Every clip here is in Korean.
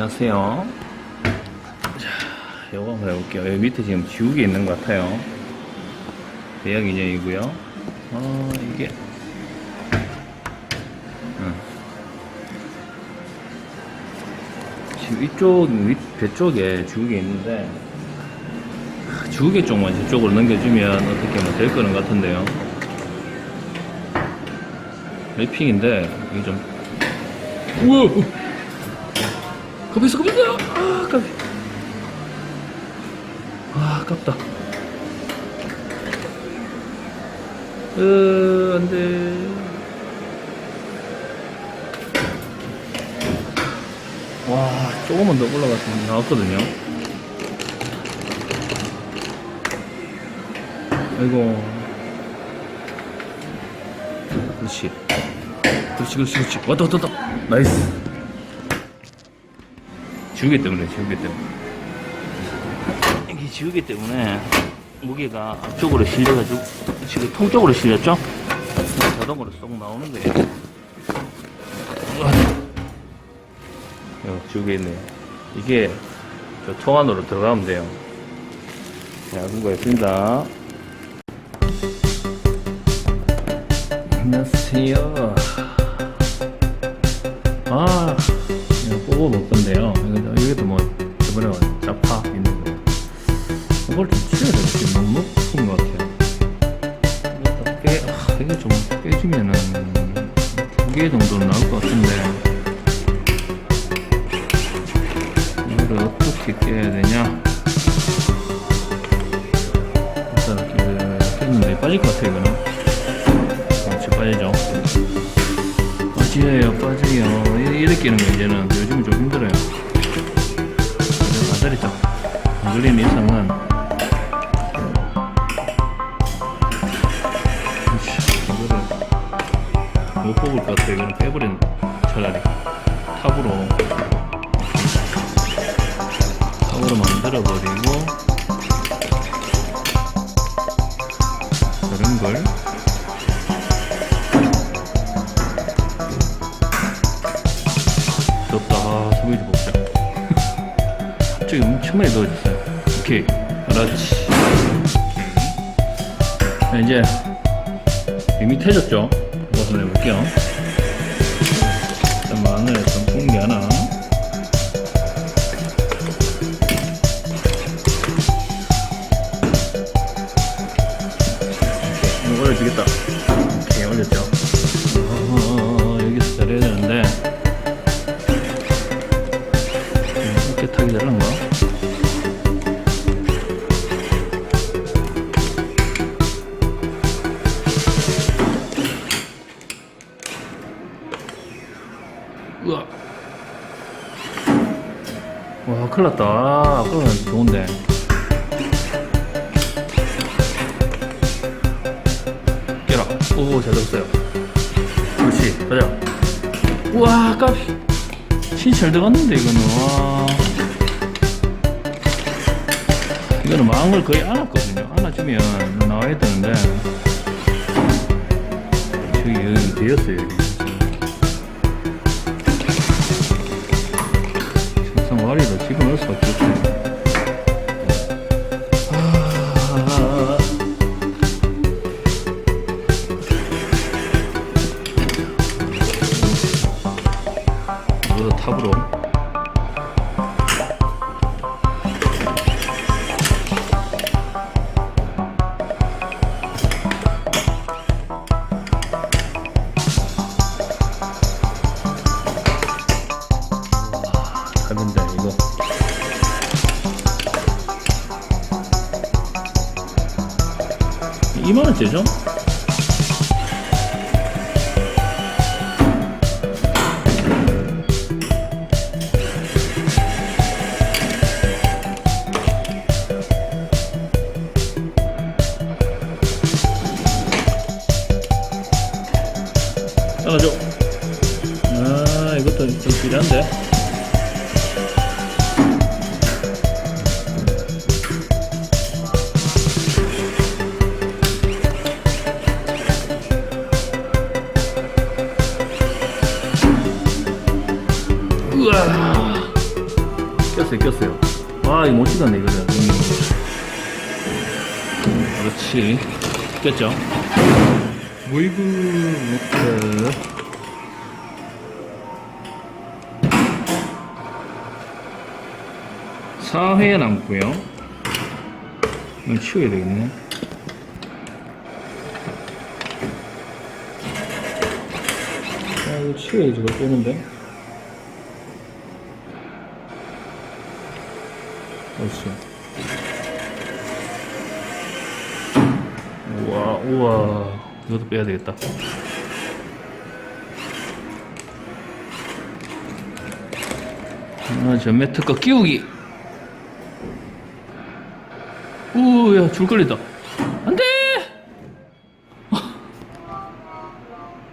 안녕하세요. 자, 요거 한번 해볼게요. 여기 밑에 지금 지우개 있는 것 같아요. 대역 인형이고요. 어, 이게. 음. 지금 이쪽, 윗배 쪽에 지우개 있는데, 아, 지우개 쪽만 저쪽으로 넘겨주면 어떻게 뭐 될 거는 같은데요. 래핑인데, 이게 좀, 우와! 가만 있어! 아, 아깝 아, 아깝다. 으, 안 돼. 와, 조금만 더 올라갔으면 나왔거든요. 아이고. 그렇지. 그렇지, 그렇지, 그렇지. 왔다, 왔다, 왔다. 나이스. 지우개 때문에, 지우개 때문에. 이게 지우개 때문에 무게가 앞쪽으로 실려가지고 지금 통 쪽으로 실렸죠? 자동으로 쏙 나오는 거예요. 우와. 어, 지우개 있네요. 이게 저통 안으로 들어가면 돼요. 자, 수고했습니다. 안녕하세요. 아, 건데요. 여기도, 여기도 뭐, 저번에 짜파 있는 거. 이걸 좀 치워야 되겠지. 너무 높은 것 같아요. 이거 빼, 아, 이게 좀 빼주면은, 두 개 정도는 나올 것 같은데. 이거를 어떻게 깨야 되냐. 일단 이렇게 했는데 빠질 것 같아요, 이거는. 같이 빠지죠. 빠져요, 빠져요. 이- 이렇게 끼는 거 이제는 못 뽑을 것 같아요. 이거는 빼버린 차라리 탑으로 탑으로 만들어버리고 그런 걸 덥다. 아, 소고기 먹자. 갑자기 엄청 많이 넣어졌어요. 오케이. 그렇지. 자, 이제 밋밋해졌죠? 한번 해볼게요. 일단 마늘에 전풍기 하나. 오케이. 이거 올려주겠다. 오케이, 올렸죠? 우와. 와, 큰일 났다. 아, 그러면 좋은데. 깨라. 오, 잘 됐어요. 그렇지. 가자. 우와, 까비. 진짜 잘 들어갔는데, 이거는. 와. 이거는 망한 걸 거의 안았거든요. 안아주면 나와야 되는데. 저기, 여기 되었어요, 여기. 와리로 집어 넣을 수밖에 없어요. 아, 이거 탑으로. 2만원짜리죠? 잘라줘 아 이것도 좀 필요한데 꼈어요, 꼈어요. 아, 이거 못 찍었네, 이거는. 음. 그렇지. 꼈죠? 무이브 모트. 사회 남고요. 이거 치워야 되겠네. 아, 이거 치워야지, 이거 뜨는데. 그렇지. 우와, 우와. 이것도 빼야 되겠다. 아, 전매 특허 끼우기. 우, 야, 줄 걸린다. 안 돼!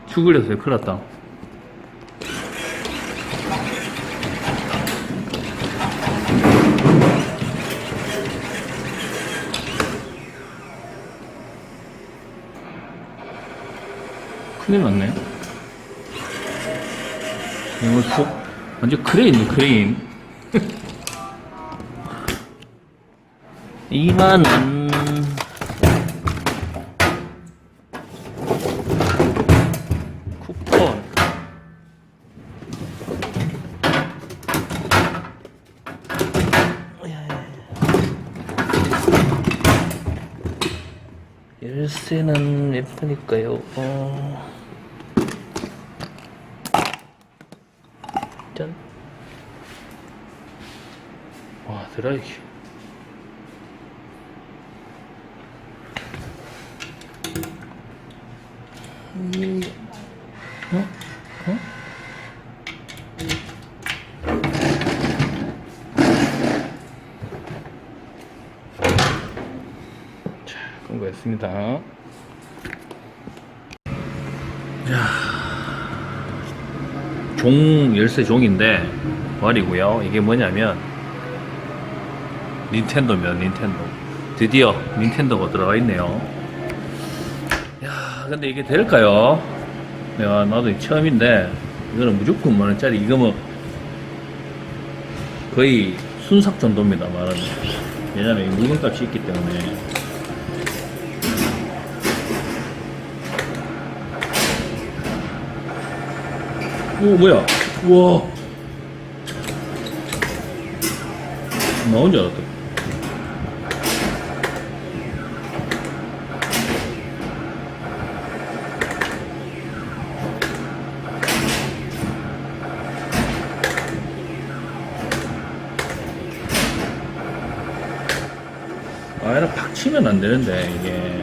줄 걸렸어요. 큰일 났다. 큰일 났네. 이거 속, 완전 크레인이 크레인. 2만원. 쿠폰. 열쇠는 몇 번일까요? 어... 와, 드라이기. 음, 어? 어? 자, 공부했습니다. 종 열쇠 종인데 말이고요. 이게 뭐냐면 닌텐도면 닌텐도 드디어 닌텐도가 들어가 있네요. 야, 근데 이게 될까요? 내가 나도 처음인데 이거는 무조건 만 원짜리 이거 뭐 거의 순삭 정도입니다 말하는. 왜냐면 이 물건값이 있기 때문에. 오 뭐야 우와 나온 줄 알았다 아 얘는 팍 치면 안 되는데 이게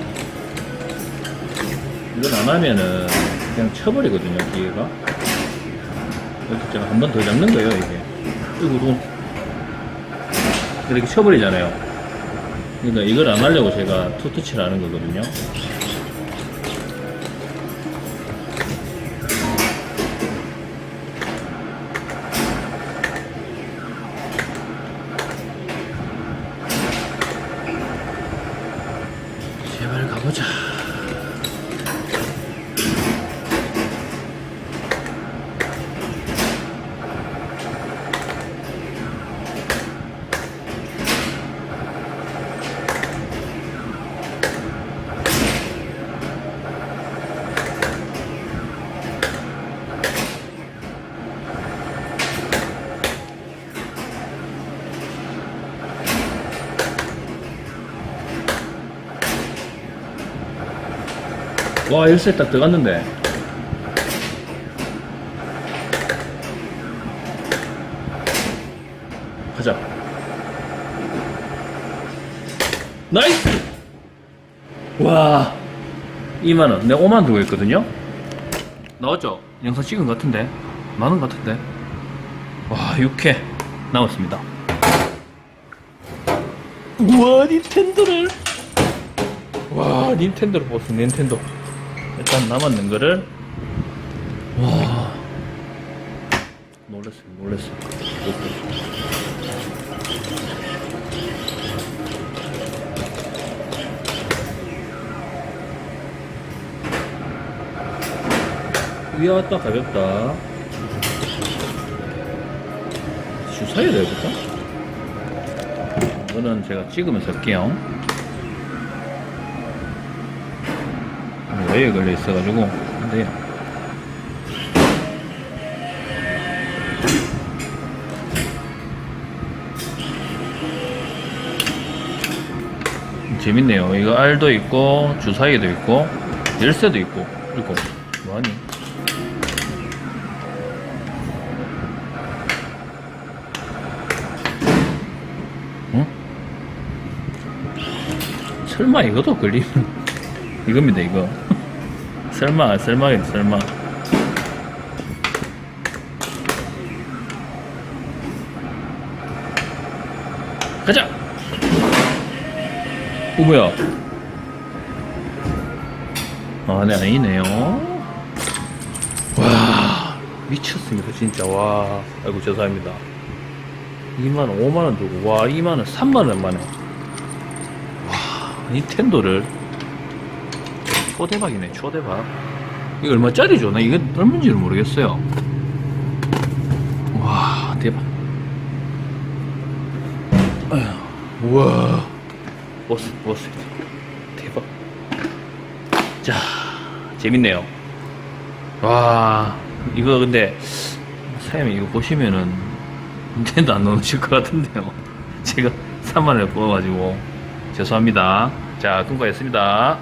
이걸 안 하면은 그냥 쳐버리거든요 기계가 이렇게 제가 한 번 더 잡는 거예요, 이게. 이거 이렇게 쳐버리잖아요. 그러니까 이걸 안 하려고 제가 투투치를 하는 거거든요. 와, 열쇠 딱 들어갔는데. 가자. 나이스! 와, 2만원. 내가 5만 두고 했거든요? 나왔죠? 영상 찍은 것 같은데? 만원 같은데? 와, 6회 남았습니다. 우와, 닌텐도를. 와, 닌텐도를 보스, 닌텐도. 일단 남았는 거를 와. 놀랬어요 놀랬어요. 위에 왔다 가볍다. 주사해야 되겠다 이거는 제가 찍으면서 할게요. 와이에 걸려 있어가지고 안 돼요. 재밌네요. 이거 알도 있고 주사위도 있고 열쇠도 있고 그리고 뭐하니? 응? 설마 이것도 걸리면 이겁니다 이거 설마 설마겠 설마. 가자! 오 뭐야? 아네 아니네요. 와 미쳤습니다 진짜. 와 아이고 죄송합니다. 2만원 5만원 주고 와 2만원 3만원 만에 와 닌텐도를 초대박이네 초대박. 이거 얼마짜리죠? 나 이게 얼마인지를 모르겠어요. 와 대박. 아휴 우와. 버스 버스. 대박. 자 재밌네요. 와 이거 근데 사장님 이거 보시면은 닌텐도 안 넣으실 것 같은데요. 제가 3만원을 뽑아가지고 죄송합니다. 자 금과였습니다